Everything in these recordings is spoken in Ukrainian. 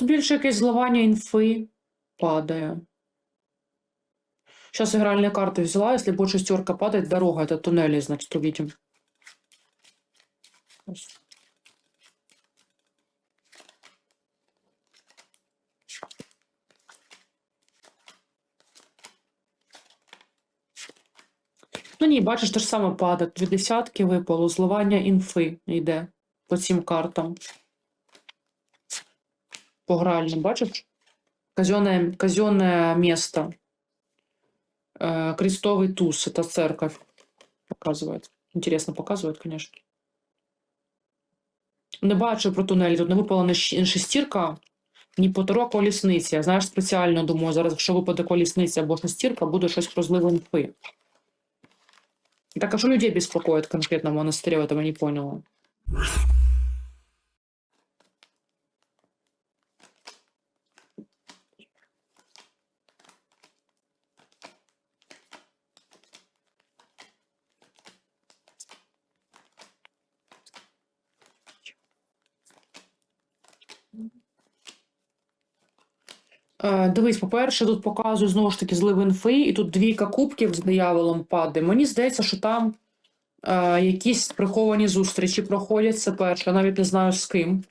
Тут більше якесь зливання інфи падає. Сейчас игральные карты взяла. Если будет шестерка падать, дорога, это туннели, значит, увидим. Щас. Ну ні, бачиш, те ж саме падає. Дві десятки випало, зливання інфи йде по цим картам. По гральним, бачиш? Казенное, казенное место. Э, крестовый туз, это церковь. Показывает. Интересно показывает, конечно. Не бачу про тунелі. Тут не випала ні щ- ні шестірка, ні потора колісниця. Я знаєш, спеціально думаю, зараз, якщо випаде колісниця або шестірка, буде щось про злив інфи. Так, а что людей беспокоит конкретно в монастыре, я этого не поняла. Дивись, по-перше, тут показую знову ж таки злив інфи, і тут двійка кубків з дияволом падає. Мені здається, що там е, якісь приховані зустрічі проходять. Це перше, я навіть не знаю з ким.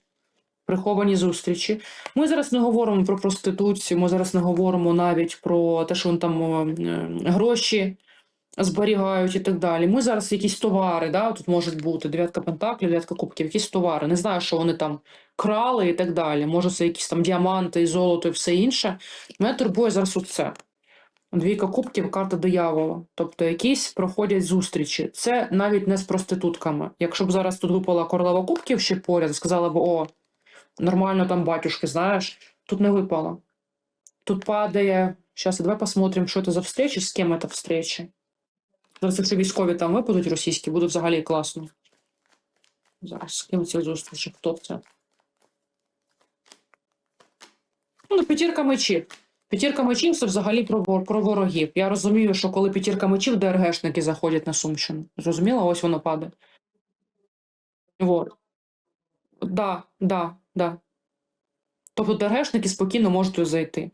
Приховані зустрічі. Ми зараз не говоримо про проституцію, ми зараз не говоримо навіть про те, що він там е, гроші зберігають і так далі. Ми зараз якісь товари, да, тут можуть бути дев'ятка пентаклів, дев'ятка кубків, якісь товари. Не знаю, що вони там крали і так далі. Може, це якісь там діаманти, золото і все інше. Мене турбує зараз оце. Двійка кубків, карта диявола. Тобто якісь проходять зустрічі. Це навіть не з проститутками. Якщо б зараз тут випала королева кубків ще поряд, сказала б, о, нормально там батюшки, знаєш, тут не випало. Тут падає. Зараз, давай посмотрим, що це за встречі, з ким це встречі. Зараз, якщо військові там випадуть російські, буде взагалі класно. Зараз з ким ці зустрічі, хто це? Ну, п'ятірка мечів. П'ятірка мечів це взагалі про, про ворогів. Я розумію, що коли п'ятірка мечів, ДРГшники заходять на Сумщину. Зрозуміла? Ось воно падає. Вот. Да, да, да. Тобто ДРГшники спокійно можуть зайти.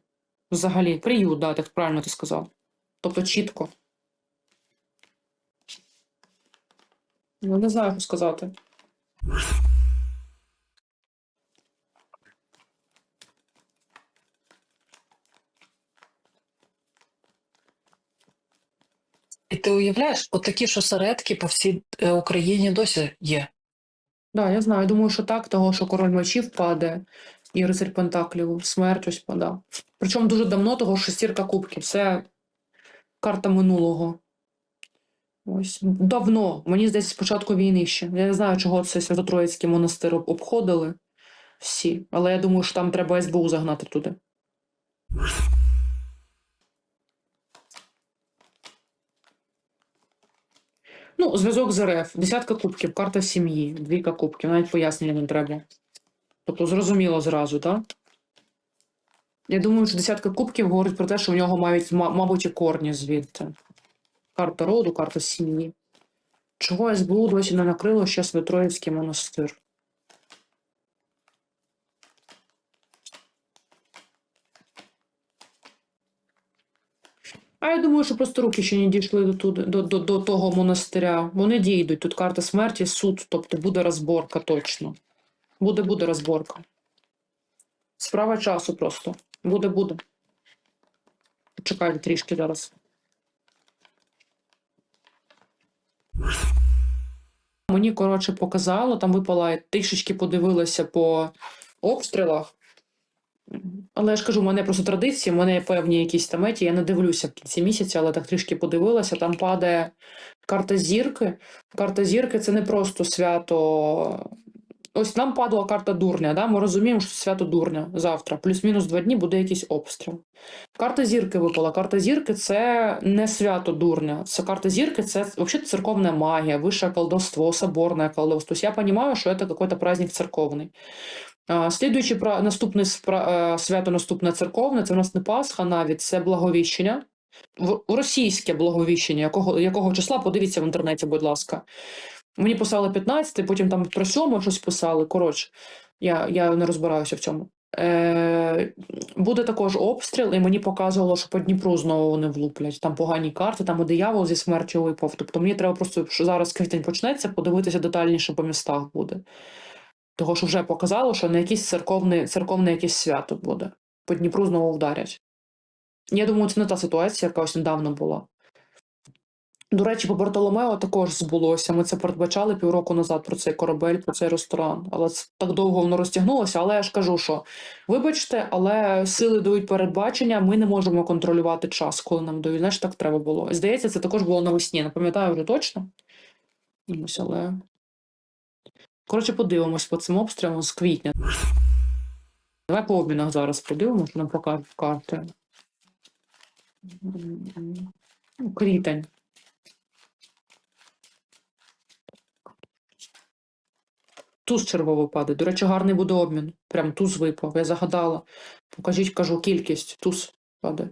Взагалі, приют, да, так правильно ти сказав. Тобто чітко. Ну, не знаю, що сказати. І ти уявляєш, от такі ж осередки по всій е, Україні досі є. Да, я знаю. Думаю, що так, того, що король мечів падає, і рицарь Пентаклів, смерть ось падав. Причому дуже давно того шестірка кубків. Це карта минулого. Ось давно. Мені здається, з початку війни ще. Я не знаю, чого це Свято-Троїцький монастир обходили всі, але я думаю, що там треба СБУ загнати туди. Ну, зв'язок з РФ, десятка кубків, карта сім'ї, двійка кубків, навіть пояснення не треба. Тобто зрозуміло зразу, так? Я думаю, що десятка кубків говорить про те, що в нього мають, мабуть, і корні звідти. Карта роду, карта сім'ї. Чого СБУ досі не накрило ще Святроївський монастир? А я думаю, що просто руки ще не дійшли до, туди, до, до, до того монастиря. Вони дійдуть. Тут карта смерті, суд, тобто буде розборка точно. Буде, буде розборка. Справа часу просто. Буде, буде. Чекайте трішки зараз. Мені, коротше, показало, там випала, трішечки подивилася по обстрілах. Але я ж кажу, в мене просто традиції, в мене певні якісь там еті, я не дивлюся в кінці місяця, але так трішки подивилася. Там падає карта зірки. Карта зірки це не просто свято. Ось нам падала карта дурня. Да? Ми розуміємо, що свято дурня завтра. Плюс-мінус два дні буде якийсь обстріл. Карта зірки випала. Карта зірки це не свято дурня. Це карта зірки, це взагалі церковна магія, высшее колдовство, соборное колдовство. То есть я понимаю, что это какой-то праздник церковний. Слідуючи наступне свято, наступне церковне, це в нас не Пасха навіть, це благовіщення. Російське благовіщення, якого, якого числа, подивіться в інтернеті, будь ласка. Мені писали 15, потім там про 7 щось писали. Коротше, я, я не розбираюся в цьому. Е, буде також обстріл, і мені показувало, що по Дніпру знову вони влуплять. Там погані карти, там і диявол зі смертю випав. Тобто мені треба просто, що зараз квітень почнеться, подивитися детальніше по містах буде. Того, що вже показало, що на якийсь церковне, церковне якесь свято буде. По Дніпру знову вдарять. Я думаю, це не та ситуація, яка ось недавно була. До речі, по Бартоломео також збулося. Ми це передбачали півроку назад про цей корабель, про цей ресторан. Але це так довго воно розтягнулося. Але я ж кажу, що вибачте, але сили дають передбачення, ми не можемо контролювати час, коли нам дають. Знаєш, так треба було. Здається, це також було навесні. Не пам'ятаю вже точно. Ось, але. Коротше, подивимось по цим обстрілам з квітня. Давай по обмінах зараз подивимося, нам покажуть карти. Ну, Крітень. Туз червово падає. До речі, гарний буде обмін. Прям туз випав. Я загадала. Покажіть, кажу, кількість. Туз падає.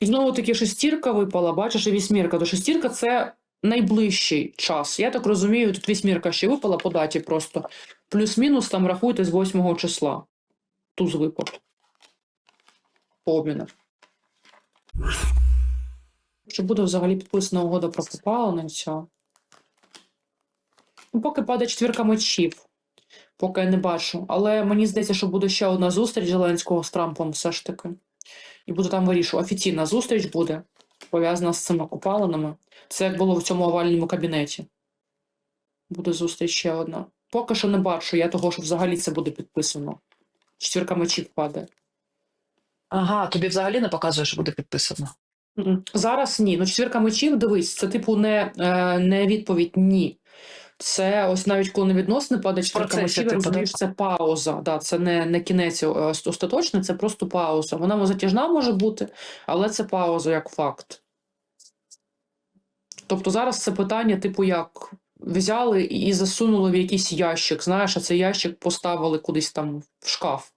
І знову таки шестірка випала, бачиш, і вісьмірка. То шестірка це найближчий час. Я так розумію, тут вісьмірка ще випала по даті просто. Плюс-мінус там рахуйте з 8 числа. Туз випав. По обмінах. Чи буде взагалі підписана угода про попалення ця? Ну, поки падає четвірка мечів. Поки я не бачу. Але мені здається, що буде ще одна зустріч Зеленського з Трампом все ж таки. І буде там вирішувати. Офіційна зустріч буде пов'язана з цими купалинами. Це як було в цьому овальному кабінеті. Буде зустріч ще одна. Поки що не бачу я того, що взагалі це буде підписано. Четвірка мечів падає. Ага, тобі взагалі не показує, що буде підписано. Зараз ні. Ну, четвірка мечів, дивись, це типу не, е, не відповідь ні. Це ось навіть коли на відносини падає четвірка мечів, типу, розумієш, це пауза. Да, це не, не кінець е, остаточний, це просто пауза. Вона затяжна може бути, але це пауза як факт. Тобто зараз це питання, типу, як взяли і засунули в якийсь ящик, знаєш, а цей ящик поставили кудись там в шкаф.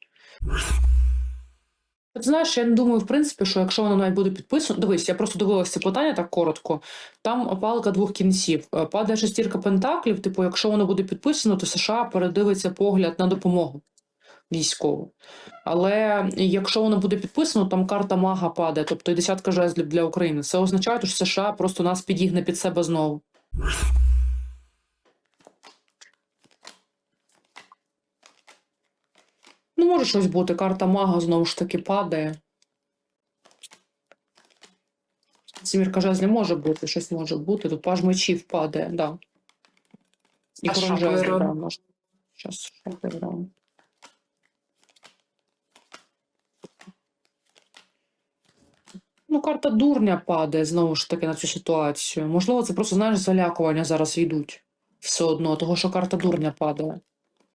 От знаєш, я не думаю, в принципі, що якщо воно навіть буде підписано, дивись, я просто дивилася питання так коротко. Там палка двох кінців. Е, Падає шестірка пентаклів. Типу, якщо воно буде підписано, то США передивиться погляд на допомогу військову. Але якщо воно буде підписано, там карта мага падає, тобто і десятка жезлів для України. Це означає, що США просто нас підігне під себе знову. Ну, може щось бути. Карта мага знову ж таки падає. Сімірка жезлів може бути, щось може бути. Тут паж мечів падає, да. І король шаховий жезлів, да, може. Щас шаховий рун. Ну, карта дурня падає знову ж таки на цю ситуацію. Можливо, це просто, знаєш, залякування зараз йдуть. Все одно, того, що карта дурня падає.